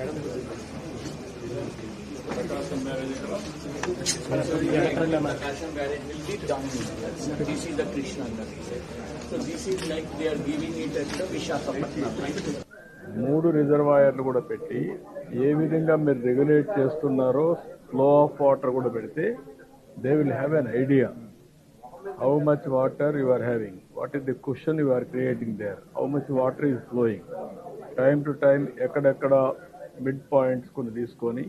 Will be. This is the Krishna So this is like they are giving it at the Vishakhapatnam, మూడు రిజర్వాయర్లు కూడా పెట్టి ఏ విధంగా మీరు రెగ్యులేట్ చేస్తున్నారో ఫ్లో ఆఫ్ వాటర్ కూడా పెడితే they will have an idea how much water you are having what is the question you are creating there how much water is flowing time to time ఎక్కడెక్కడ mid points కొన్ని తీసుకొని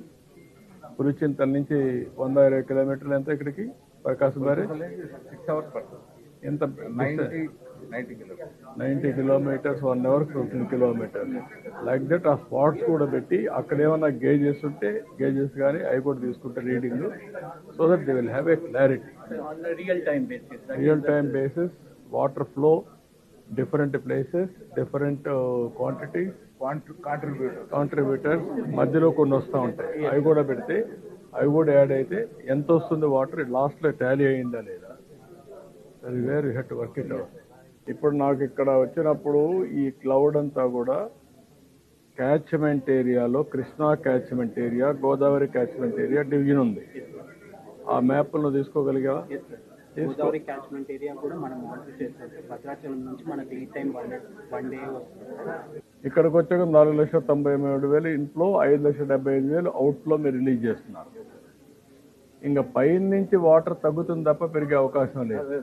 పులిచింతల నుంచి వంద ఇరవై కిలోమీటర్లు ఎంత ఇక్కడికి? ప్రకాశం బ్యారేజ్ సిక్స్ అవర్స్ పడుతుంది. ఎంత? Ninety ninety kilometres. Ninety kilometres one hour fifteen kilometres like that ఆ స్పాట్స్ కూడా పెట్టి అక్కడ ఏమైనా గేజెస్ ఉంటే గేజెస్ కానీ అవి కూడా తీసుకుంటే reading so that they will have a clarity time basis. right? Real time basis water flow different places different quantities contributor contributors మధ్యలో కొన్ని వస్తూ ఉంటాయి. అవి కూడా పెడితే అవి కూడా యాడ్ అయితే ఎంత వస్తుంది వాటర్ లాస్ట్లో టాలీ అయిందా లేదా? అది వేరు you had work it out ఇప్పుడు నాకు ఇక్కడ వచ్చినప్పుడు ఈ క్లౌడ్ అంతా కూడా క్యాచ్మెంట్ ఏరియాలో Krishna catchment area Godavari catchment area division ఉంది. ఆ మ్యాప్లను తీసుకోగలిగా గోదావరి క్యాచ్మెంట్ ఏరియా కూడా మనం మానిటర్ చేస్తుంటే భద్రాచలం నుంచి మనకి ఈ time one day one day వస్తుంది. ఇక్కడికి వచ్చాక నాలుగు లక్షల తొంభై మూడు వేలు ఇంట్లో ఐదు లక్షల డెబ్బై ఐదు వేలు అవుట్లో మీరు రిలీజ్ చేస్తున్నారు. ఇంకా పైన నుంచి వాటర్ తగ్గుతుంది తప్ప పెరిగే అవకాశం లేదు.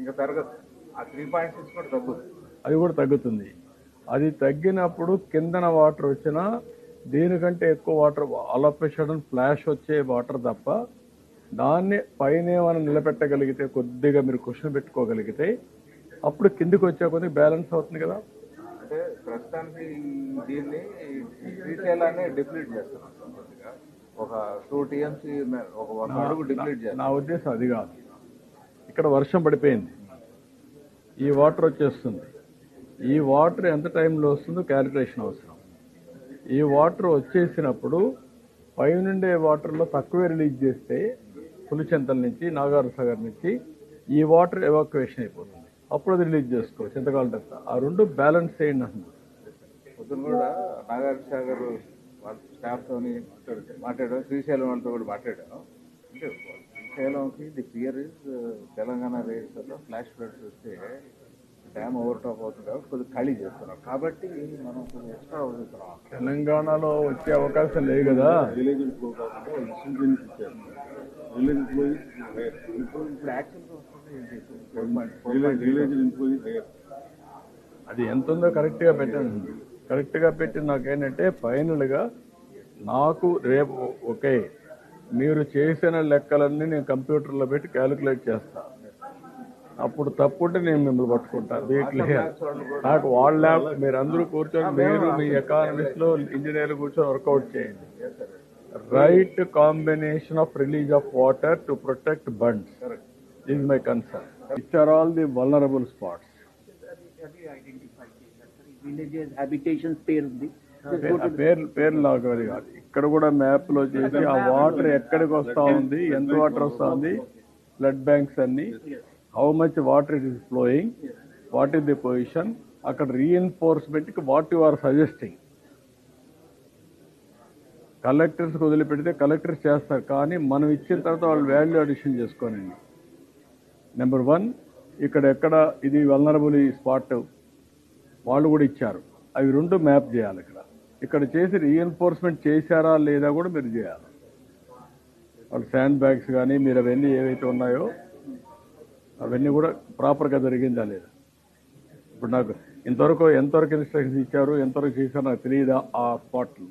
ఇంకా పెరగదు ఆ త్రీ పాయింట్ సిక్స్ కూడా తగ్గుతుంది అది కూడా తగ్గుతుంది. అది తగ్గినప్పుడు కిందన వాటర్ వచ్చినా దీనికంటే ఎక్కువ వాటర్ అలపేషన్ ఫ్లాష్ వచ్చే వాటర్ తప్ప దాన్ని పైన ఏమైనా నిలబెట్టగలిగితే కొద్దిగా మీరు క్వశ్చన్ పెట్టుకోగలిగితే అప్పుడు కిందికి వచ్చే కొద్ది బ్యాలెన్స్ అవుతుంది కదా? అంటే ప్రస్తుతానికి దీన్ని డిప్లీట్ ఒక టూ టీఎంసీ ఒక అడుగు డిప్లీట్ చేస్తాం నా ఉద్దేశం అది కాదు. ఇక్కడ వర్షం పడిపోయింది. ఈ వాటర్ వచ్చేస్తుంది. ఈ వాటర్ ఎంత టైంలో వస్తుందో క్యాలిక్యులేషన్ అవసరం. ఈ వాటర్ వచ్చేసినప్పుడు పైనుండే వాటర్లో తక్కువే రిలీజ్ చేస్తే పులిచెంతల నుంచి నాగార్ సాగర్ నుంచి ఈ వాటర్ ఎవాక్యుయేషన్ అయిపోతుంది. అప్పుడు అది రిలీజ్ చేసుకో చింతకాలం టెస్ట్ ఆ రెండు బ్యాలెన్స్ చేయండి అంటున్నాను పొద్దున కూడా నాగార్జున సాగర్ వాళ్ళ స్టాఫ్ తోని మాట్లాడాం శ్రీశైలం వాళ్ళతో కూడా మాట్లాడాం అంటే శ్రీశైలంకి the fear is Telangana rates flash floods వస్తే డ్యామ్ ఓవర్ టాప్ అవుతుంది కాబట్టి కొద్దిగా ఖాళీ చేస్తున్నాం కాబట్టి మనం కొంచెం ఎక్స్ట్రా వదులుతున్నాం తెలంగాణలో వచ్చే అవకాశం లేదు కదా? విలేజ్ ఇచ్చారు. అది ఎంత ఉందో కరెక్ట్గా పెట్టండి కరెక్ట్గా పెట్టి నాకేంటంటే ఫైనల్గా నాకు రేపు ఓకే మీరు చేసిన లెక్కలన్నీ నేను కంప్యూటర్లో పెట్టి క్యాలిక్యులేట్ చేస్తా. అప్పుడు తప్పుంటే నేను మిమ్మల్ని పట్టుకుంటా. వీటిలో నాకు వాళ్ళ ల్యాబ్ మీరు అందరూ కూర్చొని మీరు మీ ఎకానమిస్ట్లో ఇంజనీర్లు కూర్చొని వర్కౌట్ చేయండి. Right combination of release of water to protect bunds is my concern it are all the vulnerable spots villages habitations పేరు ఉంది ఆ పేర్లు పేర్లు నాకు అది కాదు ఇక్కడ కూడా మ్యాప్లో చేసి ఆ వాటర్ ఎక్కడికి వస్తా ఉంది ఎంత వాటర్ వస్తా ఉంది బ్లడ్ బ్యాంక్స్ అన్ని how much water it is flowing what is the position అక్కడ రీఎన్ఫోర్స్మెంట్కి వాట్ యు ఆర్ సజెస్టింగ్ కలెక్టర్స్కి వదిలిపెడితే కలెక్టర్స్ చేస్తారు. కానీ మనం ఇచ్చిన తర్వాత వాళ్ళు వాల్యూ అడిషన్ చేసుకోనండి. నెంబర్ వన్ ఇక్కడ ఎక్కడ ఇది వల్నరబుల్ ఈ స్పాట్ వాళ్ళు కూడా ఇచ్చారు. అవి రెండు మ్యాప్ చేయాలి ఇక్కడ. ఇక్కడ చేసి రీఎన్ఫోర్స్మెంట్ చేశారా లేదా కూడా మీరు చేయాలి. వాళ్ళు శాండ్ బ్యాగ్స్ కానీ మీరు అవన్నీ ఏవైతే ఉన్నాయో అవన్నీ కూడా ప్రాపర్గా జరిగిందా లేదా? ఇప్పుడు నాకు ఇంతవరకు ఎంతవరకు ఇన్స్ట్రక్షన్స్ ఇచ్చారు ఎంతవరకు చేశారో నాకు తెలియదా ఆ స్పాట్లో